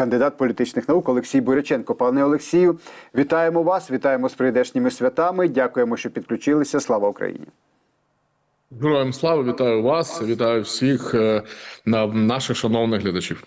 Кандидат політичних наук Олексій Буряченко. Пане Олексію, вітаємо вас, вітаємо з прийдешніми святами. Дякуємо, що підключилися. Слава Україні! Героям слава, вітаю вас, вітаю всіх е, на- наших шановних глядачів.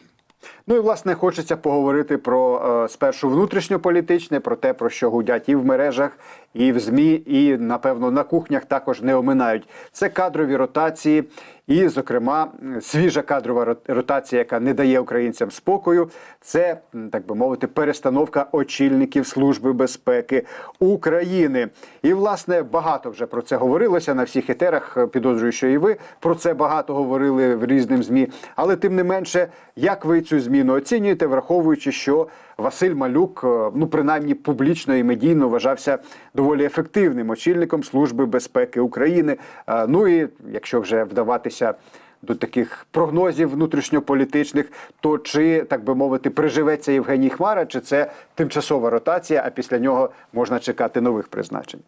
Ну і власне хочеться поговорити про е, спершу внутрішньополітичне, про те, про що гудять і в мережах, і в змі, і напевно на кухнях також не оминають. Це кадрові ротації, і, зокрема, свіжа кадрова ротація, яка не дає українцям спокою. Це так би мовити, перестановка очільників Служби безпеки України. І власне багато вже про це говорилося на всіх етерах. Підозрюю, що і ви про це багато говорили в різним змі. Але тим не менше, як ви цю зміну оцінюєте, враховуючи, що Василь Малюк, е, ну принаймні публічно і медійно вважався доволі ефективним очільником Служби безпеки України. Е, Ну і якщо вже вдаватися до таких прогнозів внутрішньополітичних, то чи так би мовити, приживеться Євгеній Хмара, чи це тимчасова ротація, а після нього можна чекати нових призначень?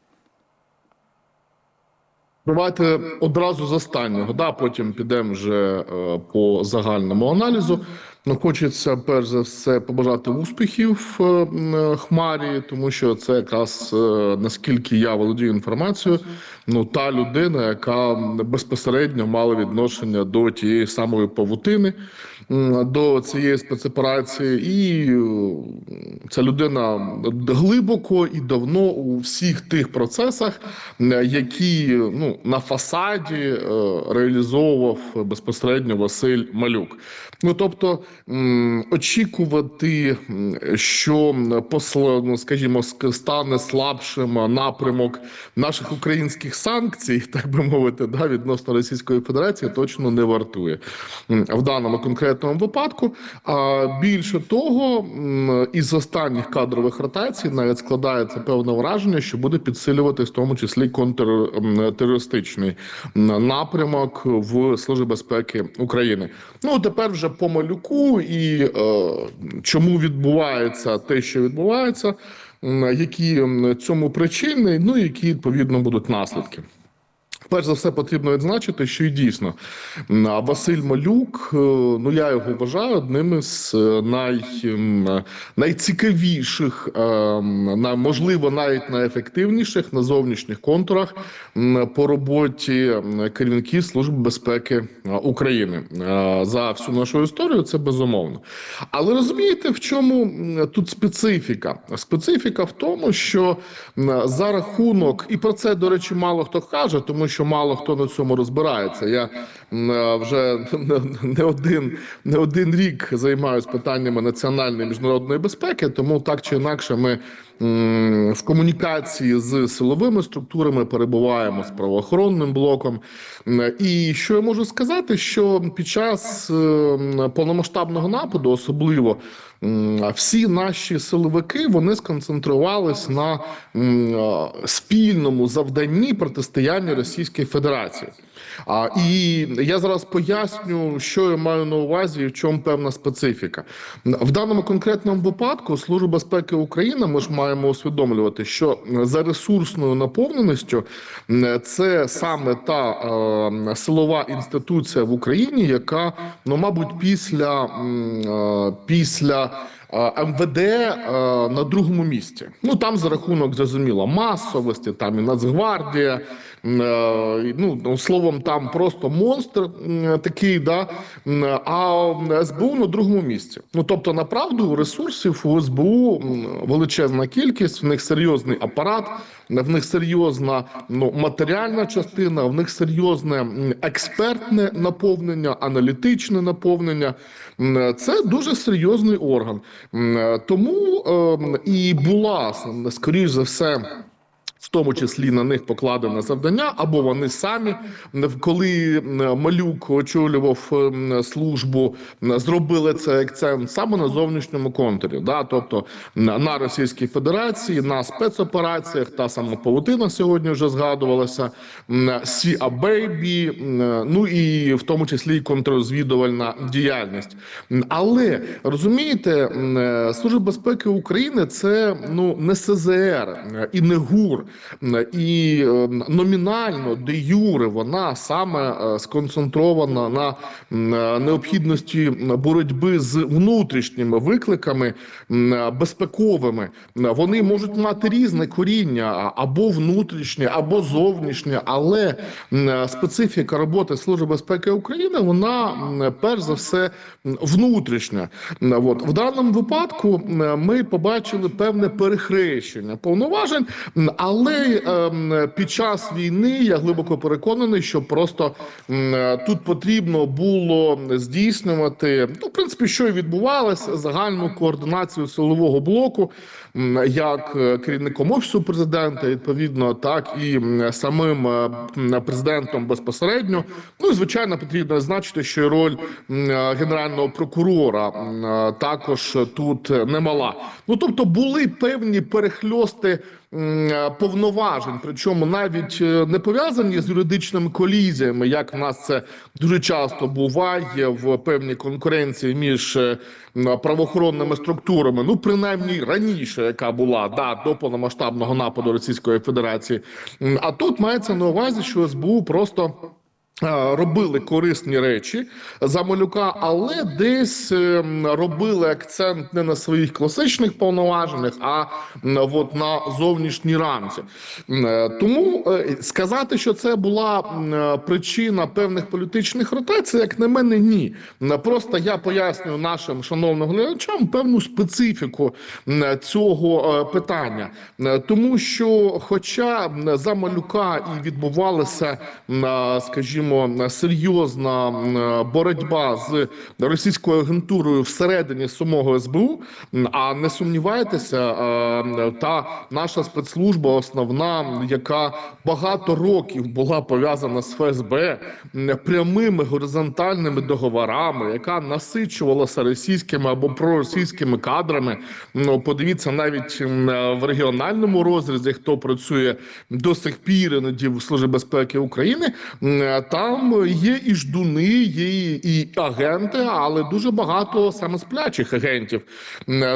Давайте одразу з останнього, да, потім підемо вже е, по загальному аналізу. Ну, хочеться перш за все побажати успіхів е, Хмарі, тому що це якраз е, наскільки я володію інформацією, ну та людина, яка безпосередньо мала відношення до тієї самої павутини, до цієї спецоперації, і е, ця людина глибоко і давно у всіх тих процесах, е, які ну на фасаді е, реалізовував безпосередньо Василь Малюк. Ну тобто очікувати, що ну, скажімо, стане слабшим напрямок наших українських санкцій, так би мовити, да, відносно Російської Федерації, точно не вартує в даному конкретному випадку. А більше того, із останніх кадрових ротацій навіть складається певне враження, що буде підсилюватись в тому числі контртерористичний напрямок в Службі безпеки України. Ну тепер вже по малюку і е, чому відбувається те, що відбувається, які цьому причини, ну які відповідно будуть наслідки. Перш за все потрібно відзначити, що і дійсно Василь Малюк, е, ну я його вважаю одним із е, най, найцікавіших, е, можливо, навіть найефективніших на зовнішніх контурах по роботі керівників Служби безпеки України за всю нашу історію. Це безумовно. Але розумієте, в чому тут специфіка? Специфіка в тому, що за рахунок, і про це, до речі, мало хто каже, тому що мало хто на цьому розбирається. Я е, вже не один, не один рік займаюся питаннями національної і міжнародної безпеки, тому так чи інакше ми в комунікації з силовими структурами перебуваємо з правоохоронним блоком. І що я можу сказати, що під час е, повномасштабного нападу, особливо всі наші силовики вони сконцентрувались на спільному завданні протистояння Російської Федерації. А і я зараз поясню, що я маю на увазі, і в чому певна специфіка в даному конкретному випадку. Служба безпеки України. Ми ж маємо усвідомлювати, що за ресурсною наповненістю це саме та е, силова інституція в Україні, яка ну мабуть після, е, після е, МВД е, на другому місці. Ну там за рахунок зрозуміло масовості, там і Нацгвардія. Е, Ну словом, там просто монстр такий, да а СБУ на другому місці. Ну тобто, направду ресурсів у СБУ величезна кількість, в них серйозний апарат, в них серйозна ну матеріальна частина, в них серйозне експертне наповнення, аналітичне наповнення. Це дуже серйозний орган. Тому ем, і була скоріш за все. Тому числі на них покладене завдання, або вони самі, коли Малюк очолював службу, зробили це акцент саме на зовнішньому контурі, да, тобто на на Російській Федерації, на спецопераціях, та сама павутина сьогодні вже згадувалася, Сіа Бейбі, ну і в тому числі і контррозвідувальна діяльність. Але розумієте, е, Служба безпеки України це ну не СЗР е, і не ГУР. М, І е, номінально де юре вона саме е, сконцентрована на е, необхідності боротьби з внутрішніми викликами е, безпековими. Вони можуть мати різне коріння або внутрішнє, або зовнішнє, але е, специфіка роботи Служби безпеки України вона перш за все внутрішня. От в даному випадку ми побачили певне перехрещення повноважень, але ем, під час війни я глибоко переконаний, що просто тут потрібно було здійснювати ну, в принципі, що і відбувалося загальну координацію силового блоку, як е, керівником офісу президента, відповідно, так і самим е, президентом безпосередньо. Ну і звичайно, потрібно зазначити, що роль е, генерального прокурора також тут немала. Ну тобто були певні перехльости повноважень, причому навіть е, не пов'язані з юридичними колізіями, як в нас це дуже часто буває в певній конкуренції між е, правоохоронними структурами. Ну принаймні раніше, яка була да до повномасштабного нападу Російської Федерації. А тут мається на увазі, що СБУ просто. Робили корисні речі за малюка, але десь ем, робили акцент не на своїх класичних повноваженнях, а от на зовнішній рамці. Е, Тому е, сказати, що це була е, причина певних політичних ротацій, як на мене, ні. Просто я пояснюю нашим шановним глядачам певну специфіку цього питання, тому що, хоча за малюка і відбувалася, м, е, скажімо, серйозна боротьба з російською агентурою всередині самого СБУ, а не сумнівайтеся, е, та наша спецслужба основна, яка багато років була пов'язана з ФСБ прямими горизонтальними договорами, яка насичувалася російськими або проросійськими кадрами. Ну, подивіться навіть в регіональному розрізі, хто працює до сих пір іноді в Службі безпеки України. Там є і ждуни, є і- агенти, але дуже багато саме сплячих агентів,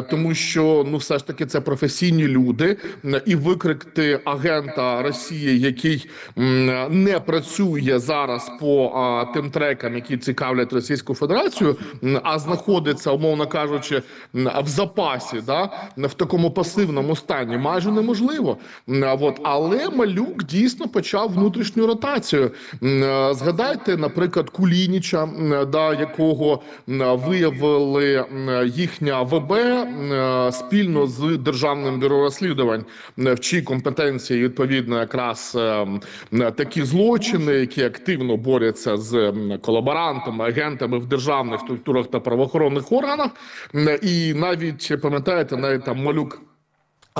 тому що ну все ж таки це професійні люди, і викрикти агента Росії, який не працює зараз по а, тим трекам, які цікавлять Російську Федерацію, а знаходиться, умовно кажучи, в запасі, да в такому пасивному стані, майже неможливо. От але малюк дійсно почав внутрішню ротацію. Згадайте, наприклад, Кулініча, да якого виявили їхня ВБ спільно з державним бюро розслідувань, в чій компетенції відповідно якраз е, такі злочини, які активно борються з колаборантами, агентами в державних структурах та правоохоронних органах. І навіть пам'ятаєте, навіть там малюк.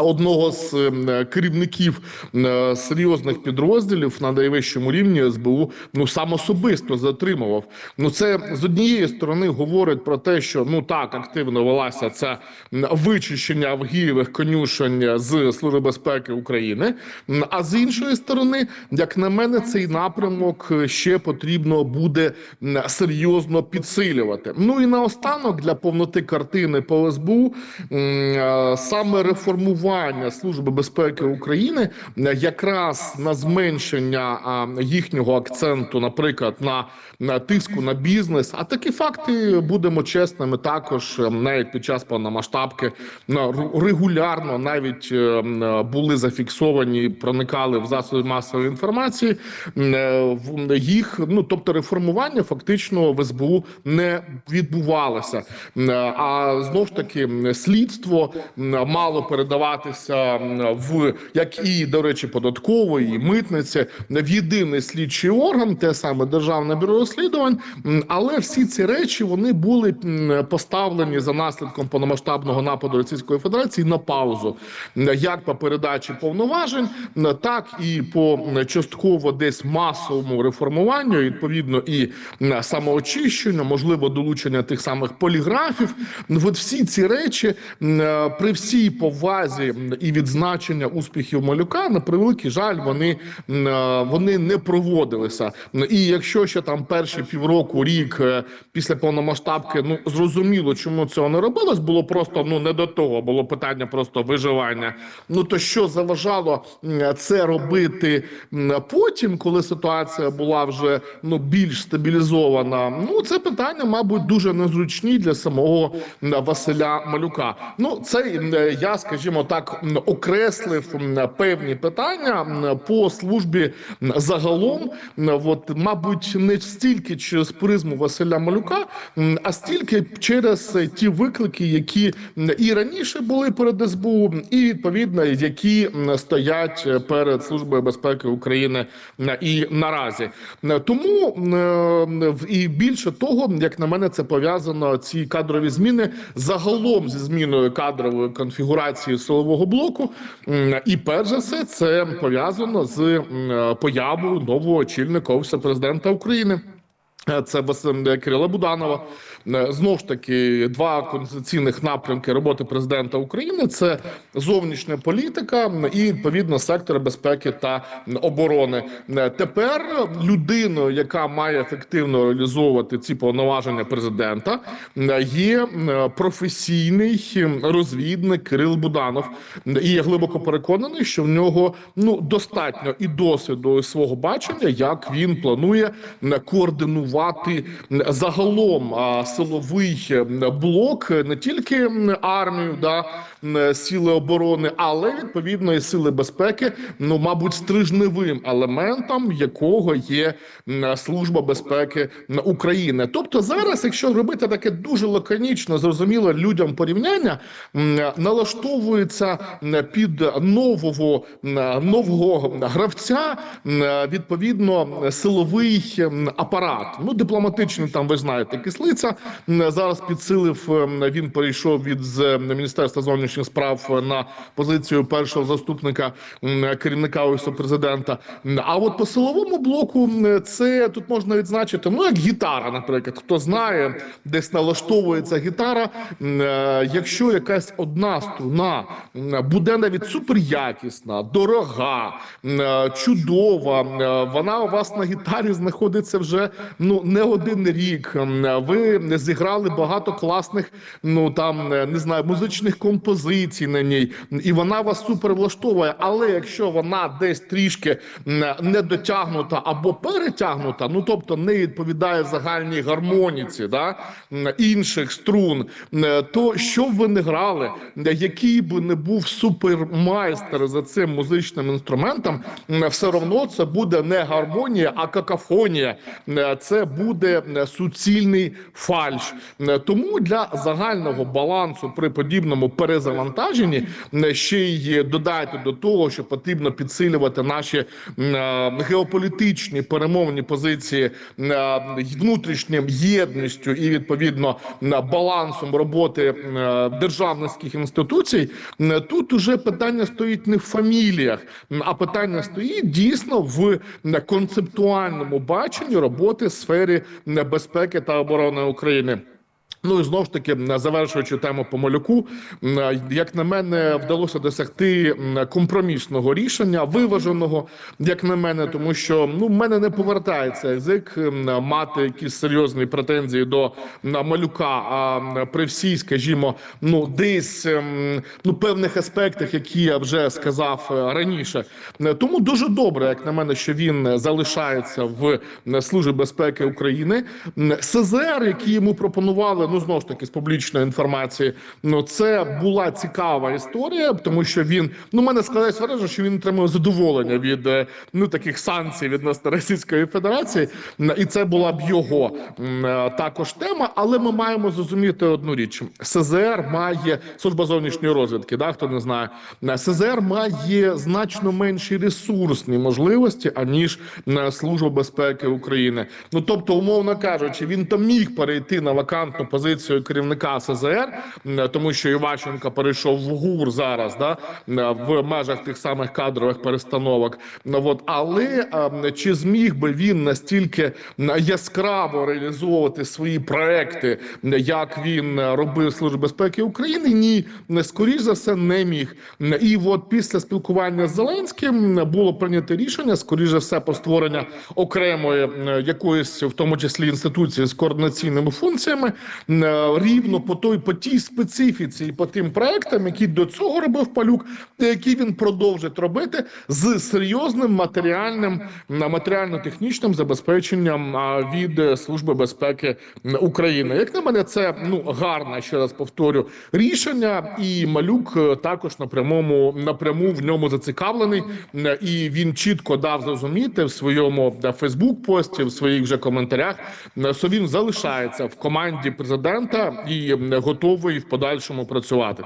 Одного з ем, керівників е, серйозних підрозділів на найвищому рівні СБУ ну сам особисто затримував. Ну це з однієї сторони говорить про те, що ну так активно велася це вичищення авгієвих конюшень з Служби безпеки України. А з іншої сторони, як на мене, цей напрямок ще потрібно буде серйозно підсилювати. Ну і наостанок для повноти картини по СБУ е, саме реформування Служби безпеки України е, якраз на зменшення їхнього акценту, наприклад, на, тиску на бізнес. А такі факти будемо чесними. Також е, навіть під час повномасштабки регулярно навіть е, були зафіксовані, проникали в засоби масової інформації. Їх ну тобто реформування фактично в СБУ не відбувалося. А знов ж таки слідство мало передаватися м, в як і до речі, податкової і митниці в єдиний слідчий орган, те саме державне бюро розслідувань. Але всі ці речі вони були поставлені за наслідком повномасштабного нападу Російської Федерації на паузу, як по передачі повноважень, так і по частково десь масовому реформуванню, відповідно, і самоочищенню, можливо, долучення тих самих поліграфів. От всі ці речі при всій повазі наразі і відзначення успіхів малюка на превеликий жаль, вони, е, вони не проводилися. І якщо ще там перші півроку, рік е, після повномасштабки, ну зрозуміло, чому цього не робилось, було просто ну не до того, було питання просто виживання. Ну то що заважало це робити потім, коли ситуація була вже ну більш стабілізована? Ну це питання, мабуть, дуже незручні для самого Василя Малюка. Ну це я, скажімо так, окреслив певні питання по службі загалом. От, мабуть, не стільки через призму Василя Малюка, а стільки через ті виклики, які і раніше були перед СБУ, і відповідно які стоять перед службою безпеки України і наразі. Тому і більше того, як на мене, це пов'язано ці кадрові зміни загалом зі зміною кадрової конфігурації силового блоку. І перш за все, це пов'язано з е, появою нового очільника офісу президента України. Е, Це Василь Кирила Буданова. Е, Знов ж таки, два конституційних напрямки роботи президента України: це зовнішня політика і відповідно сектор безпеки та оборони. Е, Тепер людиною, яка має ефективно реалізовувати ці повноваження президента, е, є професійний розвідник Кирил Буданов. І я глибоко переконаний, що в нього ну достатньо і досвіду і свого бачення, як він планує координувати загалом силовий блок е, не тільки армію, да сили оборони, але відповідно і сили безпеки. Ну, мабуть, стрижневим елементом якого є служба безпеки України. Тобто, зараз, якщо робити таке дуже лаконічно, зрозуміло людям порівняння, налаштовується м, під нового нового гравця відповідно силовий апарат. Ну дипломатичний там ви знаєте, кислиця зараз підсилив. Він перейшов від з міністерства зовнішніх справ на позицію першого заступника керівника офісу президента. А от по силовому блоку це тут можна відзначити. Ну як гітара, наприклад, хто знає, десь налаштовується гітара. е, Якщо якась одна струна буде навіть суперякісна, дорога, е, чудова, е, вона у вас на гітарі знаходиться вже ну не один рік. Ви зіграли багато класних, ну там не знаю, музичних композицій на ній, і вона вас супер влаштовує. Але якщо вона десь трішки не дотягнута або перетягнута, ну тобто не відповідає загальній гармоніці да, інших струн, то що б ви не грали, який би не був супермайстер за цим музичним інструментом, все одно це буде не гармонія, а какафонія. Це буде суцільний фальш. Тому для загального балансу при подібному перезавантаженні м, ще й додайте до того, що потрібно підсилювати наші е, геополітичні перемовні позиції е, внутрішнім єдністю і відповідно балансом роботи е, державницьких інституцій. Тут уже питання стоїть не в фаміліях, а питання стоїть дійсно в концептуальному баченні роботи в сфері безпеки та оборони України. Ну і знову ж таки, завершуючи тему по малюку, як на мене, вдалося досягти компромісного рішення, виваженого, як на мене, тому що ну в мене не повертається язик мати якісь серйозні претензії до малюка. А при всій, скажімо, ну десь ну певних аспектах, які я вже сказав е, раніше. Е, Тому дуже добре, як на мене, що він залишається в службі безпеки України. СЗР, які йому пропонували, ну знову ж таки з публічної інформації. Ну це була цікава історія, тому що він ну мене складається враження, що він отримує задоволення від е, ну таких санкцій відносно Російської Федерації, і це була б його е, також тема. Але ми маємо зрозуміти одну річ: СЗР має служба зовнішньої розвідки. Да, хто не знає, Е, СЗР має значно менші ресурсні можливості аніж служба безпеки України. Ну тобто, умовно кажучи, він там міг перейти на вакантну позицію керівника СЗР, тому що Іващенко перейшов в ГУР зараз, да в межах тих самих кадрових перестановок. Ну, От але чи зміг би він настільки яскраво реалізовувати свої проекти, як він робив Службу безпеки України? Ні, скоріш за все не міг. І от після спілкування з Зеленським було прийнято рішення, скоріш за все, про створення окремої якоїсь, в тому числі інституції з координаційними функціями, рівно по той по тій специфіці і по тим проектам, які до цього робив Палюк, які він продовжить робити з серйозним матеріальним м, матеріально-технічним забезпеченням від е, служби безпеки України. Як на мене, це ну гарне, ще раз повторю рішення, і малюк е, також на прямому напряму в ньому зацікавлений, і він чітко дав зрозуміти в своєму Фейсбук пості, в своїх вже коментарях, що він залишається в команді президента і м, готовий в подальшому працювати.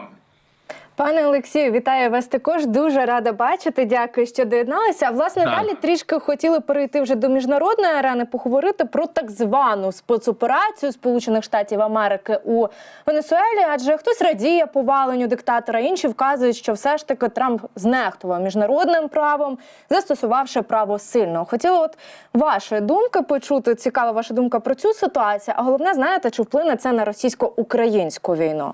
Пане Олексію, вітаю вас також. Дуже рада бачити. Дякую, що доєдналися. А власне Так. далі трішки хотіли перейти вже до міжнародної арени, поговорити про так звану спецоперацію Сполучених Штатів Америки у Венесуелі. Адже хтось радіє поваленню диктатора, інші вказують, що все ж таки Трамп знехтував міжнародним правом, застосувавши право сильного. Хотіла от вашої думки почути. Цікава ваша думка про цю ситуацію. А головне, знаєте, чи вплине це на російсько-українську війну?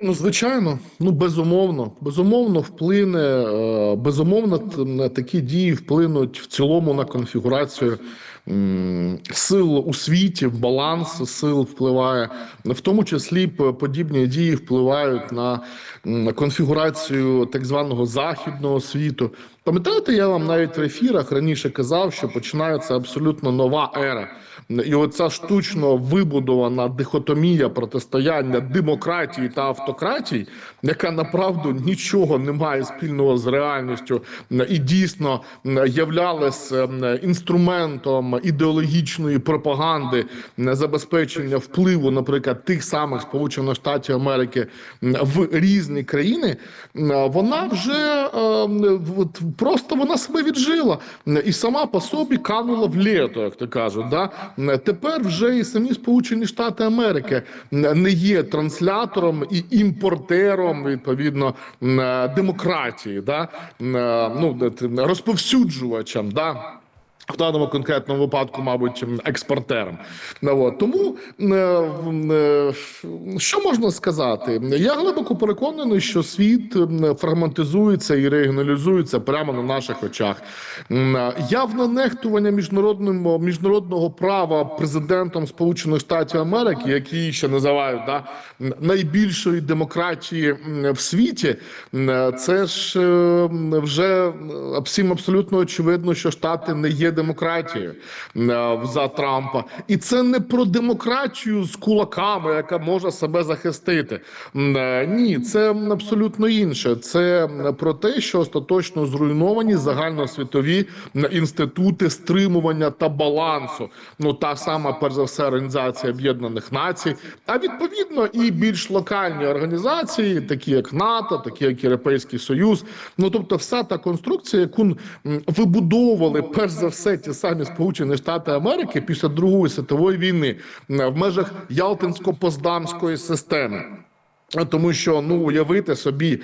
Ну, звичайно, ну безумовно, безумовно, вплине, е, безумовно, такі дії вплинуть в цілому на конфігурацію сил у світі, баланс сил впливає, в тому числі подібні дії впливають на конфігурацію так званого західного світу. Пам'ятаєте, я вам навіть в ефірах раніше казав, що починається абсолютно нова ера. І оця штучно вибудована дихотомія протистояння демократії та автократії, яка направду нічого не має спільного з реальністю і дійсно являлась інструментом ідеологічної пропагаги забезпечення впливу, наприклад, тих самих Сполучених Штатів Америки в різні країни, вона вже е, просто вона себе віджила і сама по собі канула в літо, як то кажуть. Да? Тепер вже і самі Сполучені Штати Америки не є транслятором і імпортером відповідно демократії, да? ну, розповсюджувачем. Да? В даному конкретному випадку, мабуть, експортером. Ну, от. Тому е, е, що можна сказати? Я глибоко переконаний, що світ фрагментизується і регіоналізується прямо на наших очах. Явне нехтування міжнародним міжнародного права президентом Сполучених Штатів Америки, які ще називають да, найбільшої демократії в світі. Це ж е, вже всім абсолютно очевидно, що Штати не є демократією е, за Трампа, і це не про демократію з кулаками, яка може себе захистити. Е, Ні, це абсолютно інше. Це про те, що остаточно зруйновані загальносвітові інститути стримування та балансу. Ну та сама, перш за все, організація Об'єднаних Націй, а відповідно і більш локальні організації, такі як НАТО, такі як Європейський Союз. Ну тобто, вся та конструкція, яку вибудовували перш за все ті самі Сполучені Штати Америки після Другої світової війни в межах Ялтинсько-Поздамської системи. Тому що ну уявити собі,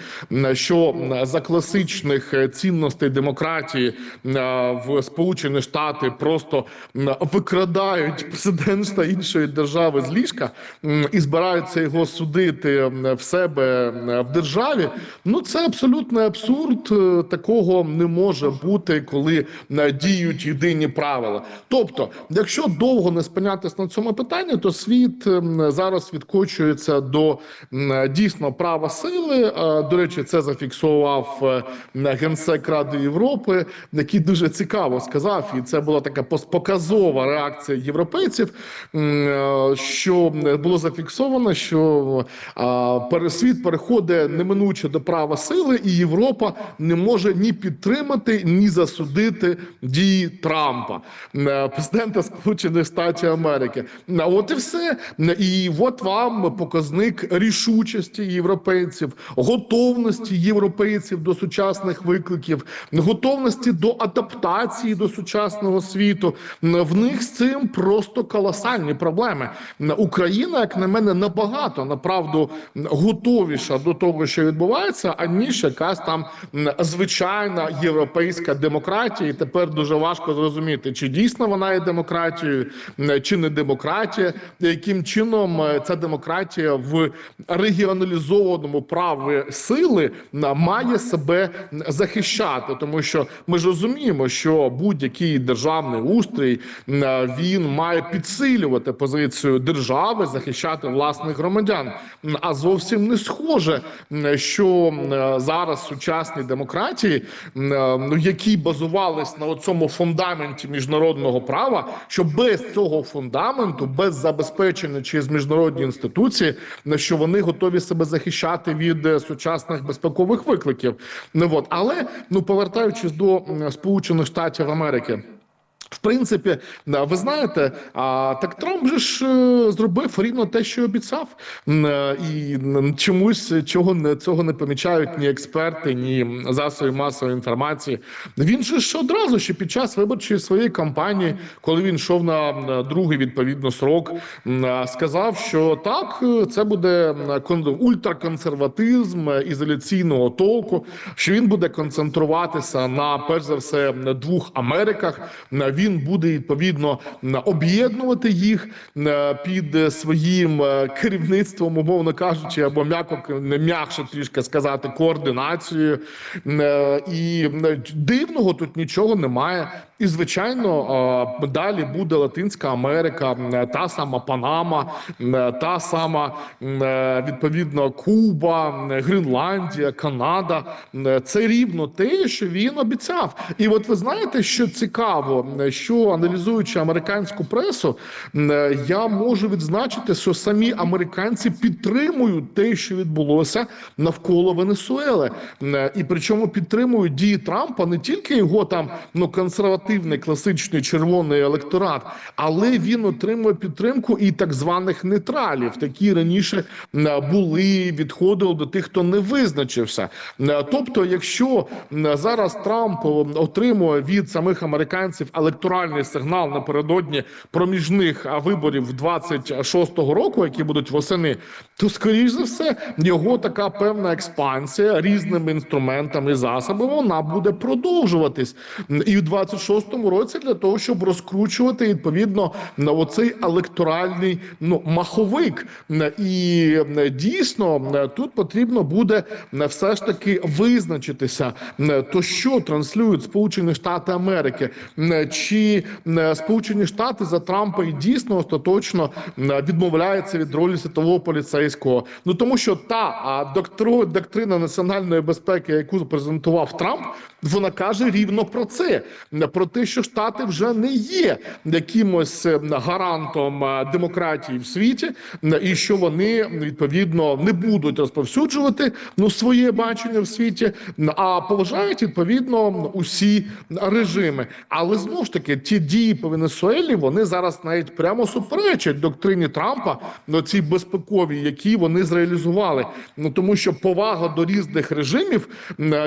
що за класичних е, цінностей демократії в Сполучені Штати просто викрадають президента іншої держави з ліжка і збираються його судити в себе в державі. Ну це абсолютний абсурд. Е, Такого не може бути, коли діють єдині правила. Тобто, якщо довго не спинятись на цьому питанні, то світ зараз відкочується до дійсно права сили. Е, До речі, це зафіксував е, генсек Ради Європи, який дуже цікаво сказав, і це була така показова реакція європейців. е, Що було зафіксовано, що пересвіт переходить неминуче до права сили, і Європа не може ні підтримати, ні засудити дії Трампа, е, президента Сполучених Штатів Америки. От і все. І от вам показник рішучості рішучості європейців, готовності європейців до сучасних викликів, готовності до адаптації до сучасного світу. В них з цим просто колосальні проблеми. Україна, як на мене, набагато направду готовіша до того, що відбувається, аніж якась там звичайна європейська демократія. І тепер дуже важко зрозуміти, чи дійсно вона є демократією, чи не демократія, яким чином е, ця демократія в регіоналізованому праві сили на- має себе захищати, тому що ми ж розуміємо, що будь-який державний устрій він має підсилювати позицію держави, захищати власних громадян. А зовсім не схоже, що зараз сучасні демократії, ну які базувались на цьому фундаменті міжнародного права, що без цього фундаменту, без забезпечення через міжнародні інституції, на що вони готові себе захищати від е, сучасних безпекових викликів. Не от але ну повертаючись до Сполучених Штатів Америки. В принципі, ви знаєте, а так Трамп же ж е, зробив рівно те, що обіцяв, е, і чомусь чого не цього не помічають ні експерти, ні засоби масової інформації. Він же ж одразу ще під час виборчої своєї кампанії, коли він йшов на другий відповідно срок, е, сказав, що так, це буде ультраконсерватизм ізоляційного толку, що він буде концентруватися на перш за все двох Америках. М, Він буде відповідно об'єднувати їх під е, своїм е, керівництвом, умовно кажучи, або м'яко не м'якше трішки сказати, координацією. Е, І дивного тут нічого немає. І звичайно, е, далі буде Латинська Америка, та сама Панама, та сама е, відповідно Куба, Гренландія, Канада. Це рівно те, що він обіцяв. І от ви знаєте, що цікаво, що аналізуючи американську пресу, е, я можу відзначити, що самі американці підтримують те, що відбулося навколо Венесуели, е, і причому підтримують дії Трампа не тільки його там ну консервативний класичний червоний електорат, але він отримує підтримку і так званих нейтралів, які раніше були відходили до тих, хто не визначився. Тобто, якщо зараз Трамп отримує від самих американців електоральний сигнал напередодні проміжних виборів 26-го року, які будуть восени, то скоріш за все його така певна експансія різними інструментами і засобами вона буде продовжуватись і в 26-му році для того, щоб розкручувати відповідно на оцей електоральний ну маховик. І дійсно тут потрібно буде все ж таки визначитися, то що транслюють Сполучені Штати Америки, Е, чи е, Сполучені Штати за Трампа і дійсно остаточно е, відмовляються від ролі світового поліцейського. Ну тому що та а, доктрина національної безпеки, яку презентував Трамп, вона каже рівно про це: про те, що Штати вже не є якимось е, гарантом е, демократії в світі, е, і що вони відповідно не будуть розповсюджувати ну своє бачення в світі, а поважають відповідно усі режими. Але знову ж таки, ті дії по Венесуелі вони зараз навіть прямо суперечать доктрині Трампа на цій безпековій, які вони зреалізували. Ну тому що повага до різних режимів,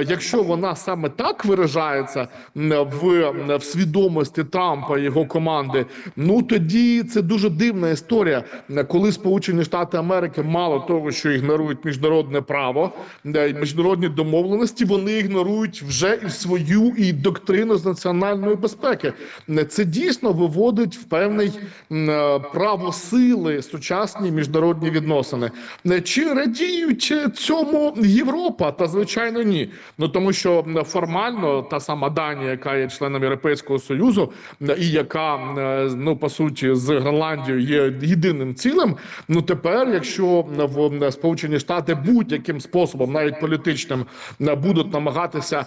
якщо вона саме так виражається в, в свідомості Трампа і його команди, ну тоді це дуже дивна історія, коли Сполучені Штати Америки мало того, що ігнорують міжнародне право, е, міжнародні домовленості, вони ігнорують вже і свою і доктрину з національної безпеки. Е, Це дійсно виводить в певний е, право сили сучасні міжнародні відносини. Е, Чи радіють цьому Європа? Та звичайно ні. Ну тому що формально та сама Данія, яка є членом Європейського союзу, і яка ну по суті з Гренландією є єдиним цілим. Ну тепер, якщо в Сполучені Штати будь-яким способом, навіть політичним, будуть намагатися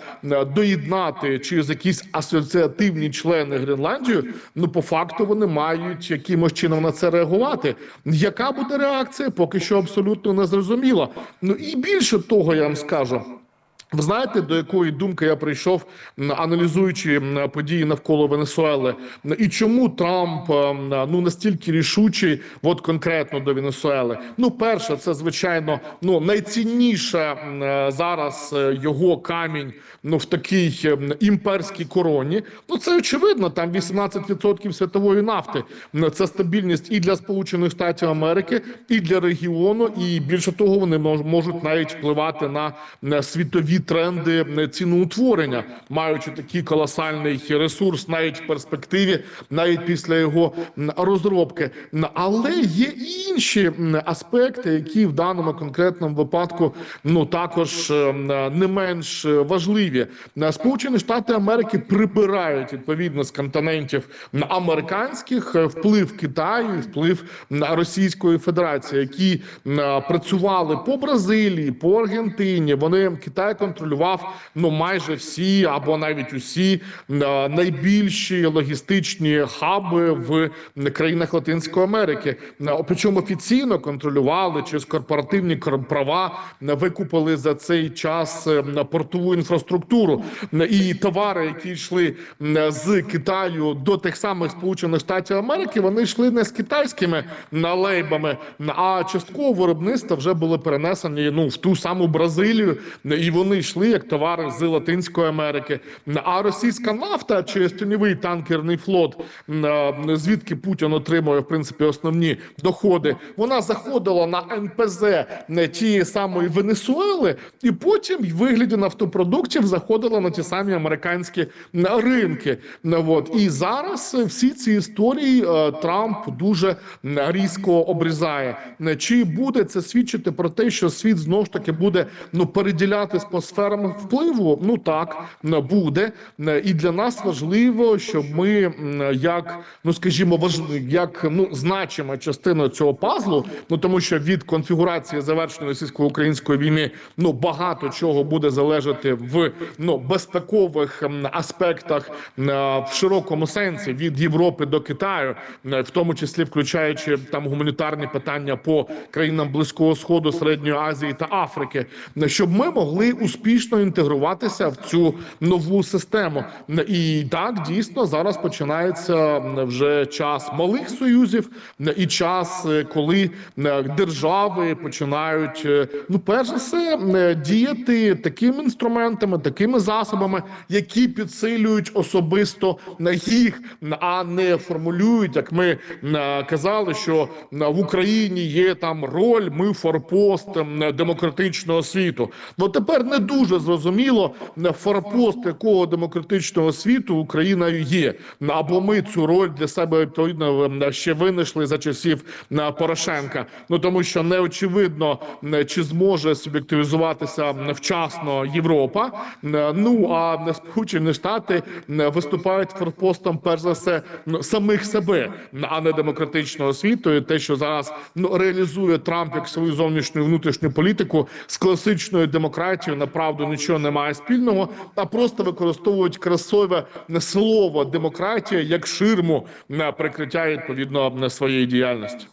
доєднати через якісь асоціативні члени Гренландію, ну по факту вони мають якимось чином на це реагувати. Яка буде реакція? Поки що абсолютно не зрозуміло. Ну і більше того, я вам скажу. Ви знаєте, до якої думки я прийшов, аналізуючи події навколо Венесуели, і чому Трамп ну настільки рішучий, от конкретно до Венесуели? Ну, перше, це звичайно ну найцінніше е, зараз е, його камінь ну в такій імперській короні. Ну це очевидно. Там 18% світової нафти. Це стабільність і для Сполучених Штатів Америки, і для регіону. І більше того, вони мож- можуть навіть впливати на м, тренди ціноутворення, маючи такий колосальний ресурс, навіть в перспективі, навіть після його розробки. Але є інші аспекти, які в даному конкретному випадку ну також не менш важливі. Сполучені Штати Америки прибирають відповідно з континентів американських е, вплив Китаю, вплив Російської Федерації, які е, працювали по Бразилії, по Аргентині. Вони Китай контролював ну майже всі або навіть усі е, найбільші логістичні хаби в країнах Латинської Америки. Е, Причому офіційно контролювали через корпоративні кор- права викупили за цей час е, портову інфраструктуру. І товари, які йшли з Китаю до тих самих Сполучених Штатів Америки, вони йшли не з китайськими налейбами, а частково виробництва вже були перенесені ну в ту саму Бразилію, і вони йшли як товари з Латинської Америки. А російська нафта через тіньовий танкерний флот, е, звідки Путін отримує в принципі основні доходи, вона заходила на НПЗ не тієї самої Венесуели, і потім в вигляді нафтопродуктів заходила на ті самі американські ринки. От. І зараз е, всі ці історії е, Трамп дуже різко обрізає. Е, Чи буде це свідчити про те, що світ знову ж таки буде ну переділятись по сферам впливу? Ну так буде. Е, І для нас важливо, щоб ми, як ну скажімо, важ... як ну значима частина цього пазлу, ну тому що від конфігурації завершення російсько-української війни ну багато чого буде залежати в ну безпекових аспектах в широкому сенсі від Європи до Китаю, в тому числі включаючи там гуманітарні питання по країнам Близького Сходу, Середньої Азії та Африки, щоб ми могли успішно інтегруватися в цю нову систему. І так дійсно зараз починається вже час малих союзів і час, е, коли держави починають е, ну перш за все діяти такими інструментами, такими засобами, які підсилюють особисто їх, а не формулюють, як ми казали, що в Україні є там роль, ми форпост демократичного світу. Ну тепер не дуже зрозуміло форпост якого демократичного світу Україною є. Або ми цю роль для себе відповідно ще винайшли за часів м, Порошенка. Ну тому що не очевидно, чи зможе суб'єктивізуватися м, вчасно Європа. Ну а Сполучені Штати виступають форпостом, перш за все, самих себе, а не демократичного світу. І те, що зараз ну реалізує Трамп як свою зовнішню і внутрішню політику з класичною демократією, направду нічого немає спільного, а просто використовують красове слово демократія як ширму на прикриття відповідно своєї діяльності.